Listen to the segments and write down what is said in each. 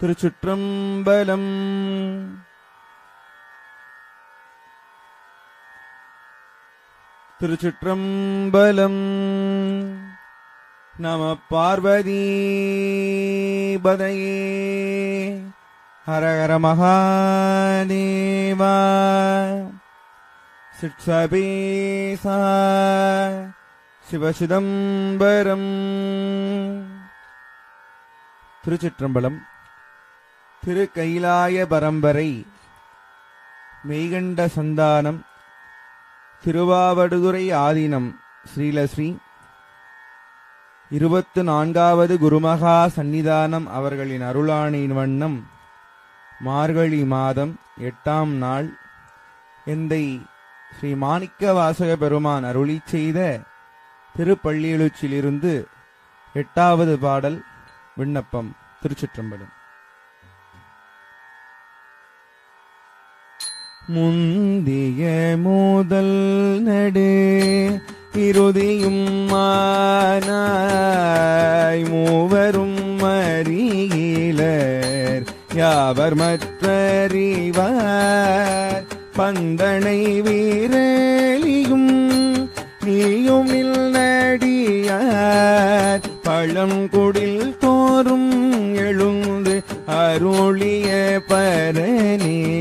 திருச்சிற்றம்பலம். திருச்சிற்றம்பலம். நம பார்வதி பதையே. ஹரஹர மகாதேவா. சிற்சபேசா சிவசிதம்பரம். திருச்சிற்றம்பலம். திரு கைலாய பரம்பரை மெய்கண்ட சந்தானம் திருவாவடுதுறை ஆதீனம் ஸ்ரீலஸ்ரீ. இருபத்து நான்காவது குருமகா சந்நிதானம் அவர்களின் அருளாணின் வண்ணம் மார்கழி மாதம் எட்டாம் நாள். எந்தை ஸ்ரீ மாணிக்க வாசக பெருமான் அருளி செய்த திருப்பள்ளியெழுச்சிலிருந்து எட்டாவது பாடல் விண்ணப்பம் திருச்சிற்றம்பலம். முந்திய மோதல் நடு இறுதியும் மானாய் மூவரும் மறியிலர். யாவர் மற்றறிவார்? பந்தனை வீரலியும் நீயும் நடியார் பழங்குடில் தோறும் எழுந்து அருளிய பரனே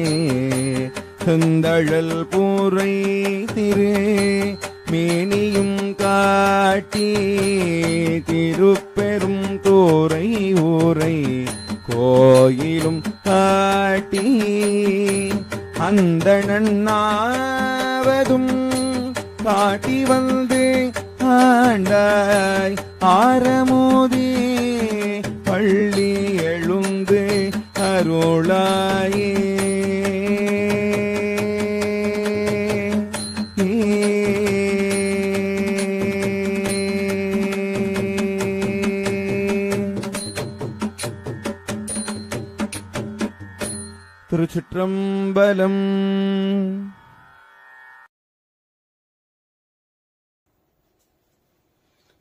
செந்தழல் பூரை திரு மேனியும் காட்டி திருப்பெரும் தோரை ஊரை கோயிலும் காட்டி அந்த நன்னாவதும் காட்டி வந்து ஆண்டாய் ஆரமோதி பள்ளி எழுந்து அருளாயே. திருச்சிற்றம்பலம்.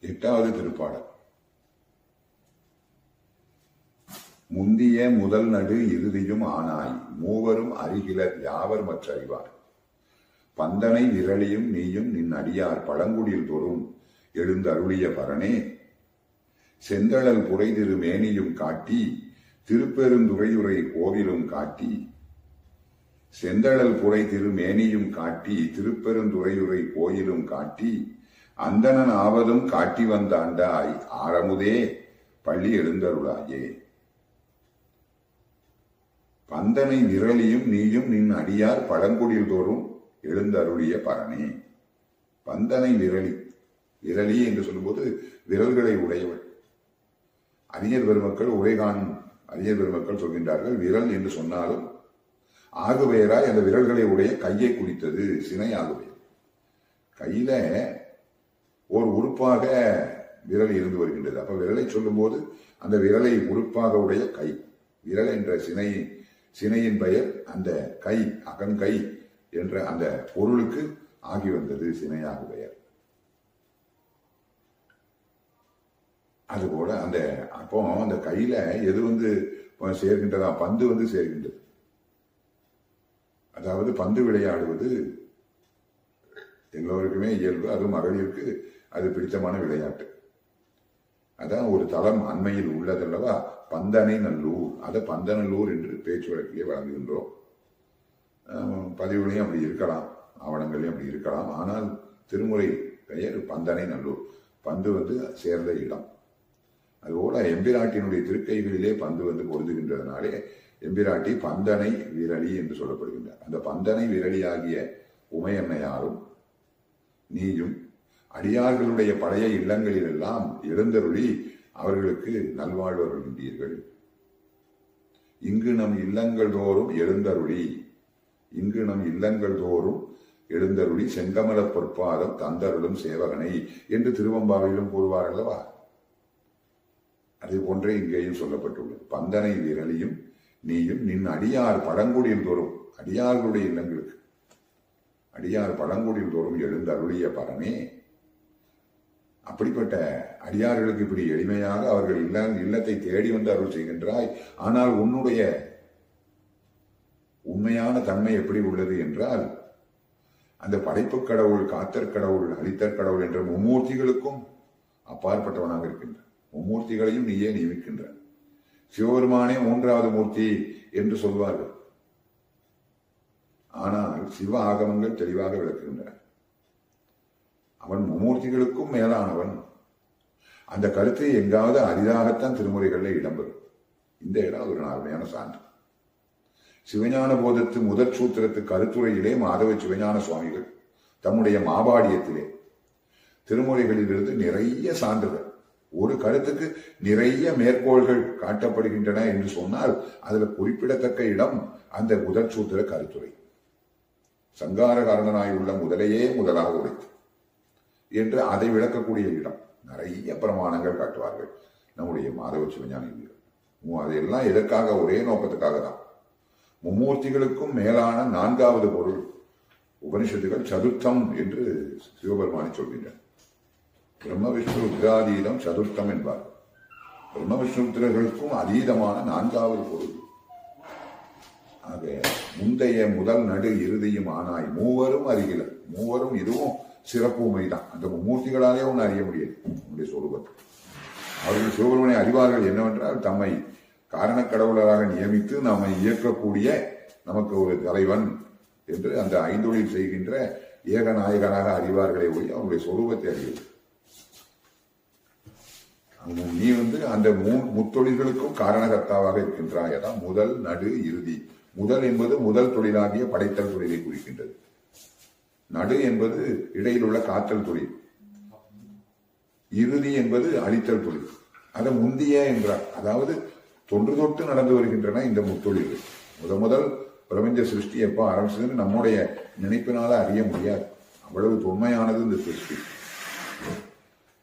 எட்டாவது திருப்பாடல். முந்திய முதல் நடு இறுதியும் ஆனாய். மூவரும் அருகிலர் யாவர் மற்ற அறிவார் பந்தனை விரலியும் நீயும் நின் அடியார் பழங்குடியில் தோறும் எழுந்தருளிய பரனே செந்தழல் புரைதிரு மேனியும் காட்டி திருப்பெருந்துறையுரை கோவிலும் காட்டி செந்தழல் புரை திருமேனியும் காட்டி திருப்பெருந்துறையுரை கோயிலும் காட்டி அந்தணன் ஆவதும் காட்டி வந்த அண்டாய் ஆரமுதே பள்ளி எழுந்தருளாயே. பந்தனை விரலியும் நீயும் நின் அடியார் பழங்குடியில் தோறும் எழுந்தருளிய பரணே. பந்தனை விரலி விரலி என்று சொல்லும்போது விரல்களை உடையவள். அறிஞர் பெருமக்கள் உரை காணும் அறிஞர் பெருமக்கள் சொல்கின்றார்கள் விரல் என்று சொன்னாலும் ஆகுபெயராய் அந்த விரல்களை உடைய கையை குறித்தது சினை ஆகுபெயர் கையில ஒரு உறுப்பாக விரல் இருந்து வருகின்றது. அப்ப விரலை சொல்லும்போது அந்த விரலை உறுப்பாக உடைய கை விரல் என்ற சினை சினையின் பெயர் அந்த கை அகங்கை என்ற அந்த பொருளுக்கு ஆகி வந்தது சினையாக அது கூட அந்த அப்போ அந்த கையில எது வந்து சேர்கின்றதா? பந்து வந்து சேர்கின்றது. அதாவது பந்து விளையாடுவது எல்லோருக்குமே இயல்பு அது மகளிருக்கு அது பிடித்தமான விளையாட்டு. அதான் ஒரு தளம் அண்மையில் உள்ளதல்லவா? பந்தனை நல்லூர் அதை பந்தநல்லூர் என்று பேச்சு வழக்கிலே வழங்குகின்றோம். பதிவுகளையும் அப்படி இருக்கலாம் ஆவணங்களையும் அப்படி இருக்கலாம். ஆனால் திருமுறை பெயர் பந்தனை நல்லூர் பந்து வந்து சேர்ந்த இடம். அதுபோல எம்பிராட்டினுடைய திருக்கைகளிலே பந்து வந்து பொருந்துகின்றதுனாலே எம்பிராட்டி பந்தனை விரலி என்று சொல்லப்படுகின்றார். அந்த பந்தனை விரலியாகிய உமையன்னையாரும் நீயும் அடியார்களுடைய பழைய இல்லங்களிலெல்லாம் எழுந்தருளி அவர்களுக்கு நல்வாழ்வு அருள்கின்றீர்கள். இங்கு நம் இல்லங்கள் தோறும் எழுந்தருளி இங்கு நம் இல்லங்கள் தோறும் எழுந்தருளி செங்கமல பொற்பாதம் தந்தருளும் சேவகனை என்று திருவம்பாவிலும் கூறுவார் அல்லவா அதே போன்றே இங்கேயும் சொல்லப்பட்டுள்ளது. பந்தனை விரலியும் நீயும் நின் அடியார் பழங்குடியில் தோறும் அடியார்களுடைய இல்லங்களுக்கு. அடியார் படங்குடியில் தோறும் எழுந்தருளிய பரமே அப்படிப்பட்ட அடியார்களுக்கு இப்படி எளிமையாக அவர்கள் இல்ல இல்லத்தை தேடி வந்து அருள் செய்கின்றாய். ஆனால் உன்னுடைய உண்மையான தன்மை எப்படி உள்ளது என்றால் அந்த படைப்பு கடவுள் காத்தற் கடவுள் அளித்தற் கடவுள் என்ற மும்மூர்த்திகளுக்கும் அப்பாற்பட்டவனாக இருக்கின்றான். மும்மூர்த்திகளையும் நீயே நியமிக்கின்ற. சிவபெருமானே மூன்றாவது மூர்த்தி என்று சொல்வார்கள். ஆனால் சிவ ஆகமங்கள் தெளிவாக விளக்குகின்றன. அவன் மும்மூர்த்திகளுக்கும் மேலானவன். அந்த கருத்து எங்காவது அரிதாகத்தான் திருமுறைகளில் இடம்பெறும். இந்த இடம் ஒரு அருமையான சான்று. சிவஞான போதத்து முதற் சூத்திரத்து கருத்துரையிலே மாதவ சிவஞான சுவாமிகள் தம்முடைய மாபாடியத்திலே திருமுறைகளிலிருந்து நிறைய சான்றுகள் ஒரு கருத்துக்கு நிறைய மேற்கோள்கள் காட்டப்படுகின்றன என்று சொன்னால் அதுல குறிப்பிடத்தக்க இடம் அந்த முதல் சூத்திர கருத்துரை. சங்கார உள்ள முதலையே முதலாக உடைத்து என்று அதை விளக்கக்கூடிய இடம். நிறைய பிரமாணங்கள் காட்டுவார்கள். நம்முடைய மாதவ சிவஞானிகள் அதையெல்லாம் எதற்காக? ஒரே நோக்கத்துக்காக தான். மும்மூர்த்திகளுக்கும் மேலான நான்காவது பொருள் உபனிஷத்துகள் சதுர்த்தம் என்று சிவபெருமானை சொல்கின்றன பிரம்ம விஷ்ணு ருத்ராதீதம் சதுர்த்தம் என்பார். பிரம்ம விஷ்ணு ருத்ரர்களுக்கும் அதீதமான நான்காவது பொருள். ஆக முந்தைய முதல் நடு இறுதியும் ஆனாய் மூவரும் அறிகில மூவரும் இதுவும் சிறப்புமை தான் அந்த மூர்த்திகளாலே ஒன்று அறிய முடியாது நம்முடைய சொரூபத்தை. அவர்கள் சிவபெருமனை அறிவார்கள் என்னவென்றால் தம்மை காரணக் கடவுளராக நியமித்து நம்மை இயக்கக்கூடிய நமக்கு ஒரு தலைவன் என்று அந்த ஐந்தொழில் செய்கின்ற ஏகநாயகனாக அறிவார்களே ஒழி அவனுடைய சொரூபத்தை அறிவது நீ வந்து அந்த முத்தொழில்களுக்கும் காரணகர்த்தாவாக இருக்கின்றாய் அதான் முதல் நடு இறுதி. முதல் என்பது முதல் தொழிலாகிய படைத்தல் தொழிலை குறிக்கின்றது. நடு என்பது இடையில் உள்ள காத்தல் தொழில். இறுதி என்பது அழித்தல் தொழில். அதை முந்திய என்றார் அதாவது தொன்று தொட்டு நடந்து வருகின்றன இந்த முத்தொழில்கள். முத முதல் பிரபஞ்ச சிருஷ்டி எப்போ ஆரம்பிச்சதுன்னு நம்முடைய நினைப்பினால அறிய முடியாது. அவ்வளவு தொன்மையானது இந்த சிருஷ்டி.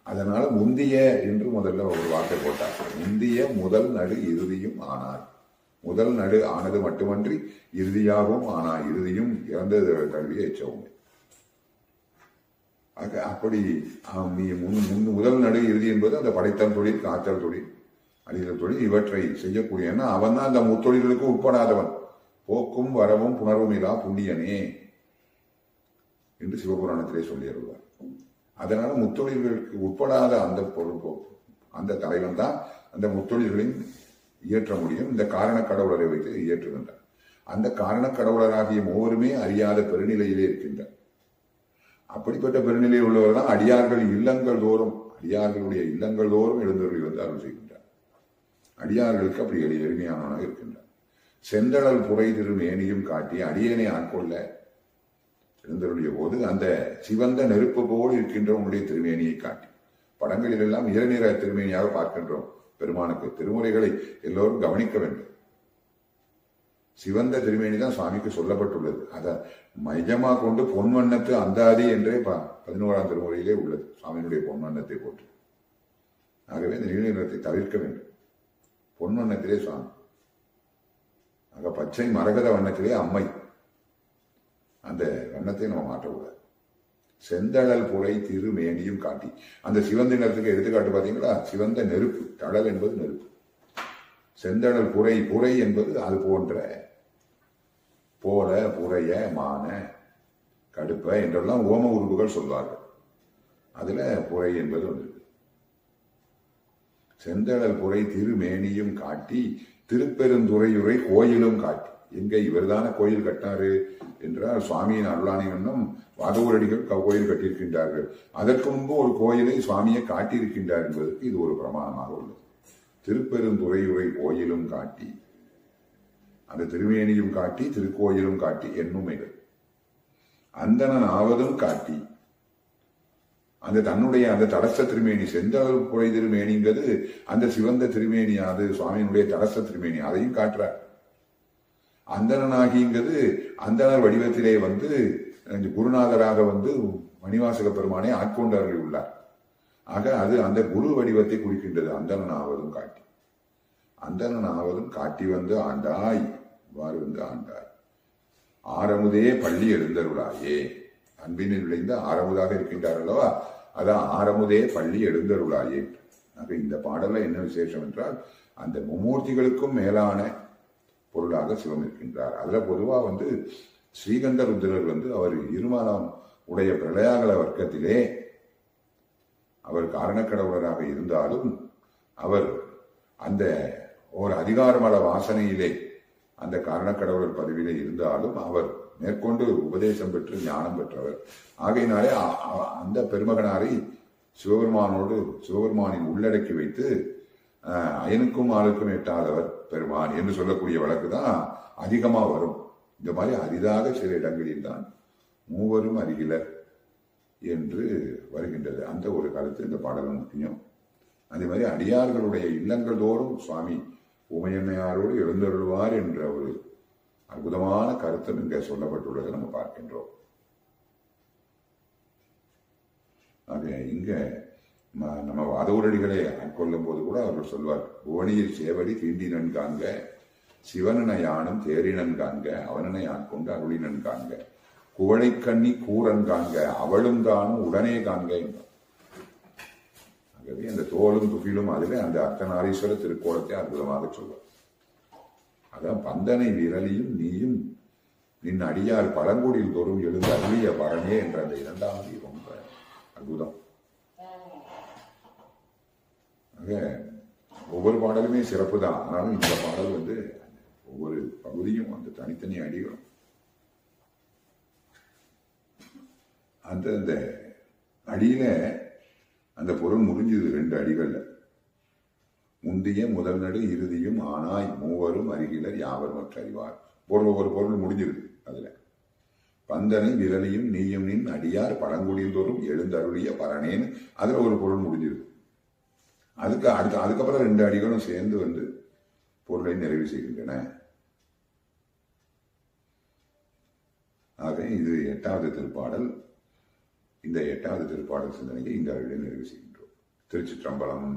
அதனால முந்திய என்று முதல்ல ஒரு வார்த்தை போட்டார். முந்திய முதல் நடு இறுதியும் ஆனார். முதல் நடு ஆனது மட்டுமன்றி இறுதியாகவும் ஆனார் இறுதியும் இறந்தது கல்வியை எச்சவும். அப்படி முன் முன் முதல் நடு இறுதி என்பது அந்த படைத்தல் தொழில் காத்தல் தொழில் அழிதல் தொழில் இவற்றை செய்யக்கூடிய ஏன்னா அவன் தான் அந்த முத்தொழில்களுக்கு உட்படாதவன். போக்கும் வரவும் புணர்வும் இல்லா புண்ணியனே என்று சிவபுராணத்திலே சொல்லியிருந்தார் அதனால முத்தொழில்களுக்கு உட்படாத அந்த பொறுப்பு அந்த தலைவன் தான் அந்த முத்தொழில்களின் இயற்ற முடியும். இந்த காரண கடவுளரை வைத்து இயற்றுகின்றார். அந்த காரண கடவுளராகிய மூவருமே அறியாத பெருநிலையிலே இருக்கின்றார். அப்படிப்பட்ட பெருநிலையில் உள்ளவர் தான் அடியார்கள் இல்லங்கள் தோறும் அடியார்களுடைய இல்லங்கள் தோறும் எழுந்தவர்கள் வந்து அருள் செய்கின்றார். அடியார்களுக்கு அப்படி எளி எளிமையானவனாக இருக்கின்றார். செந்தழல் புரை திருமேனியும் காட்டி அடியனை ஆட்கொள்ள இருந்தருடைய போது அந்த சிவந்த நெருப்பு போல் இருக்கின்ற உங்களுடைய திருமேனியை காட்டி. படங்களில் எல்லாம் இளநீர திருமேனியாக பார்க்கின்றோம். பெருமானுக்கு திருமுறைகளை எல்லோரும் கவனிக்க வேண்டும். சிவந்த திருமேனி தான் சுவாமிக்கு சொல்லப்பட்டுள்ளது. அதை மையமாக கொண்டு பொன்வண்ணத்து அந்தாதி என்றே ப- பதினோராம் திருமுறையிலே உள்ளது. சுவாமியினுடைய பொன்வண்ணத்தை போட்டு ஆகவே இந்த நீல நிறத்தை தவிர்க்க வேண்டும். பொன்வண்ணத்திலே சுவாமி. ஆக பச்சை மரகத வண்ணத்திலே அம்மை. அந்த வண்ணத்தை நம்ம மாற்றக்கூடாது. செந்தழல் புரை திருமேனியும் காட்டி. அந்த சிவந்த நிறத்துக்கு எடுத்துக்காட்டு பார்த்தீங்களா? சிவந்த நெருப்பு தழல் என்பது நெருப்பு. செந்தழல் புரை புரை என்பது அது போன்ற போல புரைய மான கடுப்ப என்றெல்லாம் ஓம உருவுகள் சொல்வார்கள். அதுல புரை என்பது ஒன்று. செந்தழல் புரை திருமேனியும் காட்டி திருப்பெருந்துறையுரை கோயிலும் காட்டி. எங்க இவர்தான கோயில் கட்டினாரு என்றால் சுவாமியின் அருளாணி வண்ணம் வாதவூரடிகள் கோயில் கட்டியிருக்கின்றார்கள். அதற்கு முன்பு ஒரு கோயிலை சுவாமியை காட்டியிருக்கின்றார் என்பதற்கு இது ஒரு பிரமாணமாக உள்ளது. திருப்பெருந்துறையுரை கோயிலும் காட்டி அந்த திருமேனியும் காட்டி திருக்கோயிலும் காட்டி எண்ணுமைகள் அந்தணன் ஆவதும் காட்டி அந்த தன்னுடைய அந்த தடச திருமேனி செந்தளவு குறை திருமேனிங்கிறது அந்த சிவந்த திருமேனி அது சுவாமியினுடைய தடச திருமேனி அதையும் காட்டுறார். அந்தனாகிங்கிறது அந்தனர் வடிவத்திலே வந்து குருநாதராக வந்து மணிவாசக பெருமானை ஆட்கொண்டார்கள் உள்ளார். ஆக அது அந்த குரு வடிவத்தை குறிக்கின்றது அந்தணன் ஆவதும் காட்டி. அந்தணன் ஆவதும் காட்டி வந்து ஆண்டாய் இவ்வாறு வந்து ஆண்டாய். ஆரமுதே பள்ளி எழுந்தருளாயே. அன்பினில் விளைந்த ஆரமுதாக இருக்கின்றார் அல்லவா? அதான் ஆரமுதே பள்ளி எழுந்தருளாயே. ஆக இந்த பாடல்ல என்ன விசேஷம் என்றால் அந்த மும்மூர்த்திகளுக்கும் மேலான பொருளாக சிவம் இருக்கின்றார் அதுல பொதுவா வந்து ஸ்ரீகண்ட ருத்ரர் வந்து அவர் இருமானம் உடைய பிரளயாகல வர்க்கத்திலே அவர் காரணக்கடவுளராக இருந்தாலும் அவர் அந்த ஒரு அதிகாரமல வாசனையிலே அந்த காரணக்கடவுளர் பதவியிலே இருந்தாலும் அவர் மேற்கொண்டு உபதேசம் பெற்று ஞானம் பெற்றவர். ஆகையினாலே அந்த பெருமகனாரை சிவபெருமானோடு சிவபெருமானின் உள்ளடக்கி வைத்து அயனுக்கும் ஆளுக்கும் எட்டாதவர் பெருமான் என்று சொல்லக்கூடிய வழக்கு தான் அதிகமாக வரும். இந்த மாதிரி அரிதாக சில இடங்களில் தான் மூவரும் அருகிலர் என்று வருகின்றது. அந்த ஒரு கருத்து இந்த பாடலும் முக்கியம். அதே மாதிரி அடியார்களுடைய இல்லங்கள் தோறும் சுவாமி உமையம்மையாரோடு எழுந்தருள்வார் என்ற ஒரு அற்புதமான கருத்தும் இங்கே சொல்லப்பட்டுள்ளதை நம்ம பார்க்கின்றோம். ஆக இங்கே நம்ம வாதூரடிகளை ஆட்கொள்ளும் போது கூட அவர்கள் சொல்வார் புவனியில் சேவடி தீண்டினன் காண்க சிவனனை யானும் தேரினன் காண்க அவனனை ஆட்கொண்டு அருளினன் காண்க. குவளைக்கண்ணி கூரன் காண்க அவளும் காணும் உடனே காண்க என்றார் ஆகவே அந்த தோளும் துகிலும் அதிலே அந்த அர்த்தநாரீஸ்வர திருக்கோலத்தை அற்புதமாக சொல்வார். அதான் பந்தனை விரலியும் நீயும் நின் அடியார் பழங்குடியில் தோறும் எழுந்து அருளிய பரனே என்ற அந்த இரண்டாவது ரொம்ப அற்புதம். ஆக ஒவ்வொரு பாடலுமே சிறப்பு தான். ஆனாலும் இந்த பாடல் வந்து ஒவ்வொரு பகுதியும் அந்த தனித்தனி அடிகளும் அந்த அந்த அடியில அந்த பொருள் முடிஞ்சது ரெண்டு அடிகள்ல. முந்திய முதல் நடு இறுதியும் ஆனாய் மூவரும் அருகிலர் யாவர் மற்ற அறிவார். பொருள் ஒரு பொருள் முடிஞ்சிருது அதுல. பந்தனை விரலியும் நீயும் நின் அடியார் பழங்குடியில் தோறும் எழுந்தருளிய பரணேன்னு அதுல ஒரு பொருள் முடிஞ்சிருது அதுக்கு அடுத்து அதுக்கப்புறம் ரெண்டு அடிகளும் சேர்ந்து வந்து பொருளை நிறைவு செய்கின்றன. ஆக இது எட்டாவது திருப்பாடல். இந்த எட்டாவது திருப்பாடல் சிந்தனையை இந்த அடியில் நிறைவு செய்கின்றோம். திருச்சி திருச்சிற்றம்பலம்.